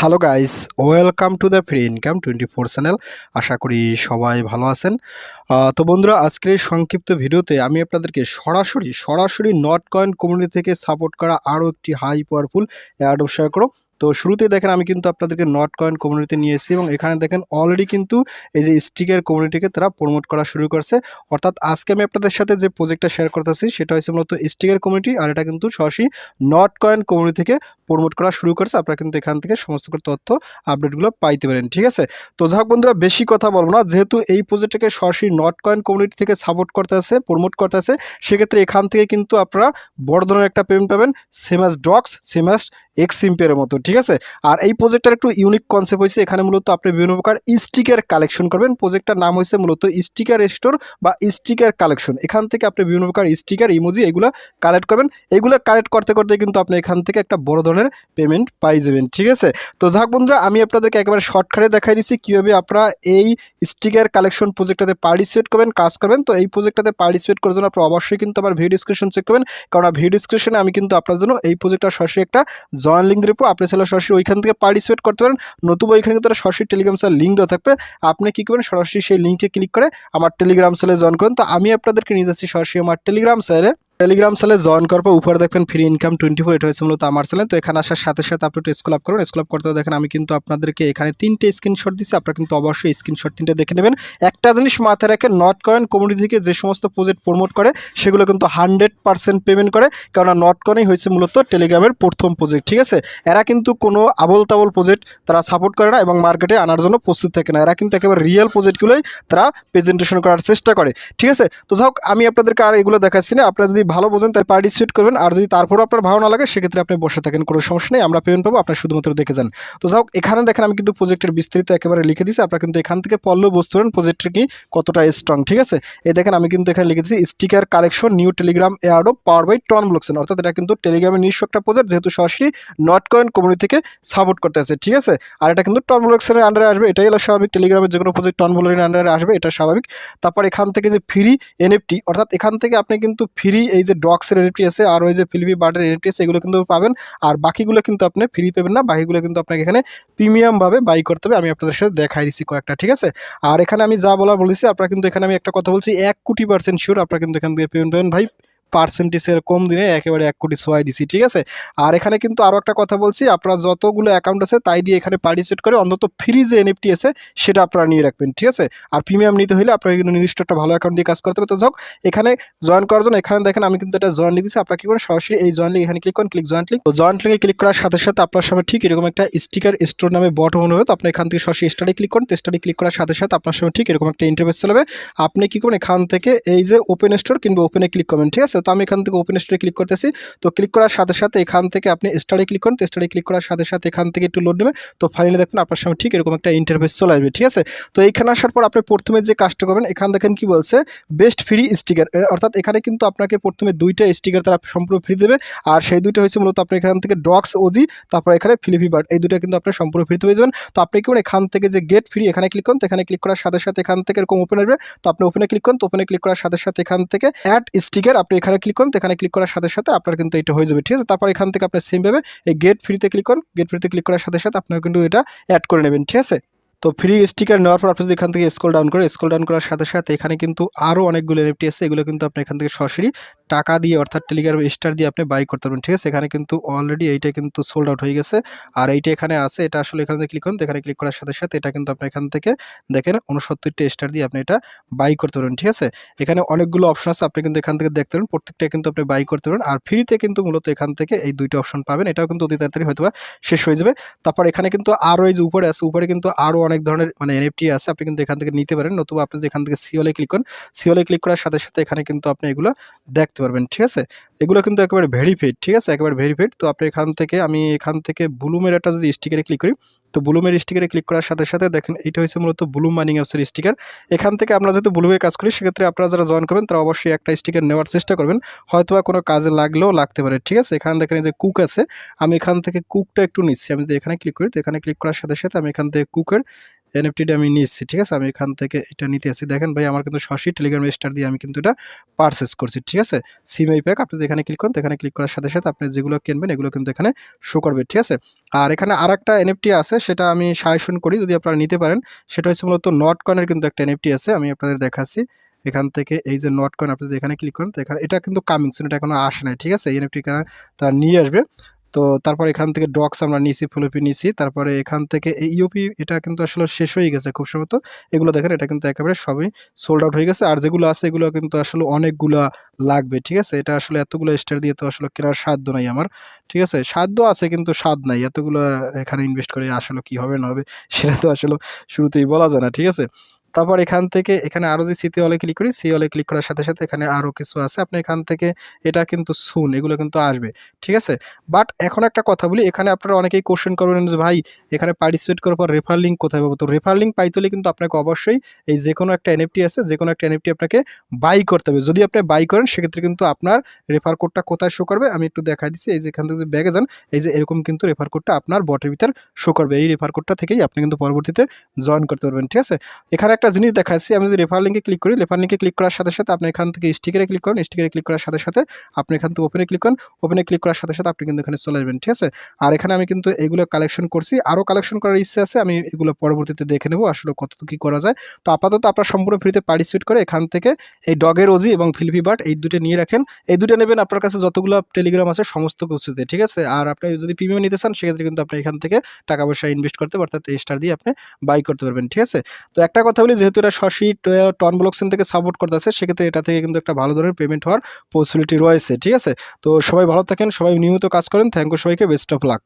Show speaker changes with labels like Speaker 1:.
Speaker 1: Hello guys welcome to the free income twenty four channel আশা করি সবাই ভালো আছেন। তো বন্ধুরা, আজকের এই সংক্ষিপ্ত ভিডিওতে আমি আপনাদেরকে সরাসরি সরাসরি নট কয়েন কমিউনিটি থেকে সাপোর্ট করা আরও একটি হাই পাওয়ারফুল অ্যাড শেয়ার করো। তো শুরুতেই দেখেন, আমি কিন্তু আপনাদেরকে নট কয়েন কমিউনিটিতে নিয়ে এসেছি এবং এখানে দেখেন অলরেডি কিন্তু এই যে স্টিকের কমিউনিটিকে তারা প্রমোট করা শুরু করছে। অর্থাৎ আজকে আমি আপনাদের সাথে যে প্রজেক্টটা শেয়ার করতেছি, সেটা হচ্ছে মূলত স্টিকের কমিউনিটি আর এটা কিন্তু সরাসরি নট কয়েন কমিউনিটি থেকে প্রমোট করা শুরু করেছে, আপনারা কিন্তু এখান থেকে সমস্ত তথ্য আপডেটগুলো পাইতে পারেন, ঠিক আছে? তো যাই হোক বন্ধুরা, বেশি কথা বলব না, যেহেতু এই প্রজেক্টটাকে সরাসরি নট কয়েন কমিউনিটি থেকে সাপোর্ট করতে আছে প্রমোট করতে আছে সেক্ষেত্রে এখান থেকে কিন্তু আপনারা বড় ধরনের একটা পেমেন্ট পাবেন সেমাস ডক্স সেমাস এক্স ইম্পের মতো, ঠিক আছে? আর এই প্রজেক্টটার একটু ইউনিক কনসেপ্ট হয়েছে এখানে মূলত আপনি বিভিন্ন প্রকার স্টিকার কালেকশন করবেন প্রজেক্টটার নাম হয়েছে মূলত স্টিকার স্টোর বা স্টিকার কালেকশন এখান থেকে আপনি বিভিন্ন প্রকার স্টিকার ইমোজি এগুলো কালেক্ট করবেন, এগুলো কালেক্ট করতে করতে কিন্তু আপনি এখান থেকে একটা বড় ধরনের পেমেন্ট পাই যাবেন, ঠিক আছে? তো যাক বন্ধুরা, আমি আপনাদেরকে একেবারে শর্টকাটে দেখাই দিচ্ছি কীভাবে আপনারা এই স্টিকার কালেকশন প্রজেক্টটাতে পার্টিসিপেট করবেন, কাজ করবেন। তো এই প্রজেক্টটাতে পার্টিসিপেট করার জন্য আপনারা অবশ্যই কিন্তু আমার ভিডিও ডিসক্রিপশন চেক করবেন। কারণ ভিডিও ডিসক্রিপশনে আমি কিন্তু আপনার জন্য এই প্রজেক্টটা সরাসরি একটা জয়েন লিঙ্ক দেবো আপনি চাইলে সরাসরি ওইখান থেকে পার্টিসিপেট করতে পারেন। নতুবা ওইখানে কিন্তু সরাসরি টেলিগ্রাম সেল লিঙ্ক দেওয়া থাকবে। আপনি কী করবেন? সরাসরি সেই লিঙ্কে ক্লিক করে আমার টেলিগ্রাম সেলে জয়েন করেন। তো আমি আপনাদেরকে নিয়ে যাচ্ছি সরাসরি আমার টেলিগ্রাম সেলে টেলিগ্রাম সেলে জয়েন করার পর উপরে দেখবেন ফ্রি ইনকাম টোয়েন্টি ফোর এটা হয়েছে মূলত আমার চ্যানেল তো এখানে আসার সাথে সাথে আপনি একটু স্কুল আপ করুন। স্কুল আপ করতে দেখেন আমি কিন্তু আপনাদেরকে এখানে তিনটে স্ক্রিনশট দিচ্ছি আপনারা কিন্তু অবশ্যই স্ক্রিনশট তিনটে দেখে নেবেন। একটা জিনিস মাথায় রেখে নট কয়েন কমিউনিটি থেকে যে সমস্ত প্রজেক্ট প্রমোট করে, সেগুলো কিন্তু হান্ড্রেড পার্সেন্ট পেমেন্ট করে। কেননা নট কয়েনই হয়েছে মূলত টেলিগ্রামের প্রথম প্রজেক্ট ঠিক আছে? এরা কিন্তু কোনো আবল তাবল প্রজেক্ট তারা সাপোর্ট করে না এবং মার্কেটে আনার জন্য প্রস্তুত থাকে না। এরা কিন্তু একেবারে রিয়েল প্রজেক্টগুলোই তারা প্রেজেন্টেশন করার চেষ্টা করে, ঠিক আছে? তো যাই হোক, আমি আপনাদেরকে আর এগুলো দেখাচ্ছি না। আপনারা যদি ভালো বোঝেন, তাই পার্টিসিপেট করবেন। আর যদি তারপরও আপনার ভালো না লাগে, সেক্ষেত্রে আপনি বসে থাকেন, কোনো সমস্যা নেই। আমরা পেমেন্ট পাবো, আপনার শুধুমাত্র দেখে যান। তো যাই হোক, এখানে দেখেন, আমি কিন্তু প্রজেক্টের বিস্তারিত একেবারে লিখে দিচ্ছি আপনারা কিন্তু এখান থেকে পড়লেও বুঝতে পারেন প্রজেক্টটা কি কতটা স্ট্রং ঠিক আছে? এই দেখেন, আমি কিন্তু এখানে লিখে দিচ্ছি sticker collection new Telegram airdrop power by TON blockchain অর্থাৎ এটা কিন্তু টেলিগ্রামের নিজস্ব একটা প্রজেক্ট যেহেতু সরাসরি নট কয়েন কমিউনিটি থেকে সাপোর্ট করতে আছে, ঠিক আছে? আর এটা কিন্তু টন ব্লকসেনের আন্ডারে আসবে। এটাই হলো স্বাভাবিক টেলিগ্রামের যে কোনো প্রজেক্ট টন ব্লকের আন্ডারে আসবে, এটা স্বাভাবিক। তারপর এখান থেকে যে ফ্রি এনএফটি অর্থাৎ এখান থেকে আপনি কিন্তু ফ্রি এই যে ডক্সের এনএফটি আছে আর ওই যে ফিলিপি বার্ডের এনএফটি আছে, এগুলো কিন্তু পাবেন। আর বাকিগুলো কিন্তু আপনি ফ্রি পাবেন না, বাকিগুলো কিন্তু আপনাকে এখানে প্রিমিয়ামভাবে বাই করতে হবে। আমি আপনাদের সাথে দেখাই দিচ্ছি কয়েকটা, ঠিক আছে? আর এখানে আমি যা বলা বলেছি, আপনারা কিন্তু এখানে আমি একটা কথা বলছি, এক কোটি পার্সেন্ট শিওর আপনারা কিন্তু এখান থেকে পেমেন্ট পাবেন। ভাই পার্সেন্টেজের কম দিনে একেবারে এক কোটি সোয়াই দিছি, ঠিক আছে? আর এখানে কিন্তু আরও একটা কথা বলছি, আপনারা যতগুলো অ্যাকাউন্ট আছে তাই দিয়ে এখানে পার্টিসিপেট করে অন্তত ফ্রি যে এনএফটি আছে সেটা আপনারা নিয়ে রাখবেন, ঠিক আছে? আর প্রিমিয়াম নিতে হলে আপনারা কিন্তু নির্দিষ্ট একটা ভালো অ্যাকাউন্ট দিয়ে কাজ করতে হবে। তো যাক এখানে জয়েন করার জন্য এখানে দেখেন আমি কিন্তু এটা জয়েন দিচ্ছি আপনারা কি করেন, সরাসরি এই জয়েন লিঙ্ক এখানে ক্লিক করেন ক্লিক জয়েন্ট লিঙ্ক তো জয়েন্ট লিঙ্কে ক্লিক করার সাথে সাথে আপনার সামনে ঠিক এরকম একটা স্টিকার স্টোর নামে বট মনে হবে তো আপনি এখান থেকে সরাসরি স্টাডি ক্লিক করেন স্টাডি ক্লিক করার সাথে সাথে আপনার সামনে ঠিক এরকম একটা ইন্টারভেস চলবে আপনি কি করবেন, এখান থেকে এই যে ওপেন স্টোর কিংবা ওপেনে ক্লিক করবেন, ঠিক আছে? তো আমি এখান থেকে ওপেন স্টোরে ক্লিক করতেছি। তো ক্লিক করার সাথে সাথে এখান থেকে আপনি স্টাডি ক্লিক করেন। তো স্টাডি ক্লিক করার সাথে সাথে এখান থেকে একটু লোড নেবে তো ফাইনালি দেখবেন আপনার সামনে ঠিক এরকম একটা ইন্টারভেস চলে আসবে, ঠিক আছে? তো এইখানে আসার পর আপনি প্রথমে যে কাজটা করবেন, এখান দেখেন কি বলছে? বেস্ট ফ্রি স্টিকার অর্থাৎ এখানে কিন্তু আপনাকে প্রথমে দুইটা স্টিকার তারা সম্পূর্ণ ফ্রি দেবে। আর সেই দুইটা হয়েছে মূলত আপনি এখান থেকে ডক্স ওজি তারপর এখানে ফিলিপি বার্ড এই দুটো কিন্তু আপনি সম্পূর্ণ ফ্রিতে পেয়ে যাবেন। তো আপনি কি করুন এখান থেকে যে গেট ফ্রি এখানে ক্লিক করুন, তো এখানে ক্লিক করার সাথে সাথে এখান থেকে এরকম ওপেন আসবে। তো আপনি ওপেনে ক্লিক করুন, তো ওপেনে ক্লিক করার সাথে সাথে এখান থেকে অ্যাড স্টিকার আপনি এখানে ক্লিক করুন, তো এখানে ক্লিক করার সাথে সাথে আপনার কিন্তু এটা হয়ে যাবে, ঠিক আছে? তারপর এখান থেকে আপনি সেমভাবে এই গেট ফ্রিতে ক্লিক করুন গেট ফ্রিতে ক্লিক করার সাথে সাথে আপনার কিন্তু এটা অ্যাড করে নেবেন, ঠিক আছে? তো ফ্রি স্টিকার নেওয়ার পর আপনি যদি এখান থেকে স্ক্রল ডাউন করে স্ক্রল ডাউন করার সাথে সাথে এখানে কিন্তু আরও অনেকগুলো এনএফটি আছে, এগুলো কিন্তু আপনি এখান থেকে সরাসরি টাকা দিয়ে অর্থাৎ টেলিগ্রাম স্টার দিয়ে আপনি বাই করতে পারবেন, ঠিক আছে? এখানে কিন্তু অলরেডি এইটা কিন্তু সোল্ড আউট হয়ে গেছে। আর এইটা এখানে আছে, এটা আসলে এখানে ক্লিক করুন এখানে ক্লিক করার সাথে সাথে এটা কিন্তু আপনি এখান থেকে দেখেন উনসত্তরটা স্টার দিয়ে আপনি এটা বাই করতে পারবেন, ঠিক আছে? এখানে অনেকগুলো অপশন আছে, আপনি কিন্তু এখান থেকে দেখতে পারেন, প্রত্যেকটা কিন্তু আপনি বাই করতে পারেন আর ফ্রিতে কিন্তু মূলত এখান থেকে এই দুইটা অপশন পাবেন, এটাও কিন্তু অতি তাড়াতাড়ি হয়তো শেষ হয়ে যাবে। তারপর এখানে কিন্তু আরও এই যে উপরে আছে, উপরে কিন্তু আরও অনেক ধরনের মানে এনএফটি আছে, আপনি কিন্তু এখান থেকে নিতে পারেন। নতুবা আপনি এখান থেকে সিওলে ক্লিক করেন সিওলে ক্লিক করার সাথে সাথে এখানে কিন্তু আপনি এগুলো দেখতে পারবেন, ঠিক আছে? এগুলো কিন্তু একেবারে ভেরিফাইড ঠিক আছে? একেবারে ভেরিফাইড তো আপনি এখান থেকে, আমি এখান থেকে ব্লুমের একটা যদি স্টিকারে ক্লিক করি, তো ব্লুমের স্টিকারে ক্লিক করার সাথে সাথে দেখেন, এটা হচ্ছে মূলত ব্লুম মাইনিং অ্যাপসের স্টিকার এখান থেকে আমরা যেহেতু ব্লুমে কাজ করি, সেক্ষেত্রে আপনারা যারা জয়েন করবেন, তারা অবশ্যই একটা স্টিকার নেওয়ার চেষ্টা করবেন। হয়তোবা কোনো কাজে লাগলেও লাগতে পারে, ঠিক আছে? এখানে দেখেন যে কুক আছে, আমি এখান থেকে কুকটা একটু নিচ্ছি। আমি যদি এখানে ক্লিক করি, তো এখানে ক্লিক করার সাথে সাথে আমি এখান থেকে কুকের এনএফটিটা আমি নিচ্ছি ঠিক আছে? আমি এখান থেকে এটা নিতে আসি। দেখেন ভাই, আমার কিন্তু সরাসরি টেলিগ্রাম স্টার দিয়ে আমি কিন্তু এটা পারচেস করছি, ঠিক আছে? সিমআই প্যাক আপনি এখানে ক্লিক করেন এখানে ক্লিক করার সাথে সাথে আপনি যেগুলো কিনবেন, এগুলো কিন্তু এখানে শো করবে, ঠিক আছে? আর এখানে আর একটা এনএফটি আছে, সেটা আমি সাজেশন করি, যদি আপনারা নিতে পারেন। সেটা হচ্ছে মূলত নট কয়েনের কিন্তু একটা এনএফটি আছে, আমি আপনাদের দেখাচ্ছি। এখান থেকে এই যে নট কয়েন আপনি এখানে ক্লিক করেন এখানে, এটা কিন্তু কামিং সুন এটা এখনও আসে নাই, ঠিক আছে? এই এনএফটি তারা নিয়ে আসবে। তো তারপর এখান থেকে ডক্স আমরা নিছি ফ্লোপি নিছি। তারপরে এখান থেকে এই ইউপি এটা কিন্তু আসলে শেষ হয়ে গেছে খুব সম্ভবত। এগুলো দেখেন, এটা কিন্তু একেবারে সবই সোল্ড আউট হয়ে গেছে। আর যেগুলো আছে এগুলো কিন্তু আসলে অনেকগুলা লাগবে, ঠিক আছে? এটা আসলে এতগুলো স্টার দিয়ে তো আসলে কেনার সাধ্য নাই আমার, ঠিক আছে? সাধ্য আছে কিন্তু স্বাদ নাই। এতগুলো এখানে ইনভেস্ট করে আসলে কি হবে না হবে, সেটা তো আসলে শুরুতেই বলা যায় না, ঠিক আছে? তারপর এখান থেকে এখানে আরও যে সিতে অলে ক্লিক করি সি অলে ক্লিক করার সাথে সাথে এখানে আরও কিছু আছে। আপনি এখান থেকে এটা কিন্তু সুন এগুলো কিন্তু আসবে, ঠিক আছে? বাট এখন একটা কথা বলি, এখানে আপনারা অনেকেই কোশ্চেন করবেন যে, ভাই, এখানে পার্টিসিপেট করার পর রেফার লিঙ্ক কোথায় পাবো? তো রেফার লিঙ্ক পাইতে হলে কিন্তু আপনাকে অবশ্যই এই যে কোনো একটা এনএফটি আছে যে কোনো একটা এনএফটি আপনাকে বাই করতে হবে। যদি আপনি বাই করেন, সেক্ষেত্রে কিন্তু আপনার রেফার কোডটা কোথায় শো করবে? আমি একটু দেখাই দিচ্ছি, এই যে এখান থেকে ব্যাগে যান, এই যে এরকম কিন্তু রেফার কোডটা আপনার বটের ভিতর শো করবে। এই রেফার কোডটা থেকেই আপনি কিন্তু পরবর্তীতে জয়েন করতে পারবেন, ঠিক আছে? এখানে একটা জিনিস দেখাচ্ছি, আমি যদি রেফার লিঙ্কে ক্লিক করি রেফার লিঙ্কে ক্লিক করার সাথে সাথে আপনি এখান থেকে স্টিকারে ক্লিক করেন স্টিকারে ক্লিক করার সাথে সাথে আপনি এখান থেকে ওপেনে ক্লিক করেন ওপেনে ক্লিক করার সাথে সাথে আপনি কিন্তু এখানে চলে আসবেন, ঠিক আছে? আর এখানে আমি কিন্তু এগুলো কালেকশন করছি আরও কালেকশন করার ইচ্ছে আছে, আমি এগুলো পরবর্তীতে দেখে নেব, আসলে কত কী করা যায়। তো আপাতত আপনার সম্পূর্ণ ফ্রিতে পার্টিসিপেট করে এখান থেকে এই ডগের ওজি এবং ফিলফি বাট এই দুটো নিয়ে রাখেন। এই দুটো নেবেন আপনার কাছে যতগুলো টেলিগ্রাম আছে, সমস্ত কিছুতে, ঠিক আছে? আর আপনি যদি প্রিমিয়াম নিতে চান, সেক্ষেত্রে কিন্তু আপনি এখান থেকে টাকা পয়সা ইনভেস্ট করতে, অর্থাৎ স্টার দিয়ে আপনি বাই করতে পারবেন, ঠিক আছে? তো একটা কথা বলি যেহেতু এটা শশি টন ব্লকসেন থেকে সাপোর্ট করতেছে, সেক্ষেত্রে এটা থেকে কিন্তু একটা ভালো ধরনের পেমেন্ট হওয়ার পসিবিলিটি রয়েছে, ঠিক আছে? তো সবাই ভালো থাকেন, সবাই নিয়মিত কাজ করেন থ্যাংক ইউ সবাইকে বেস্ট অফ লাক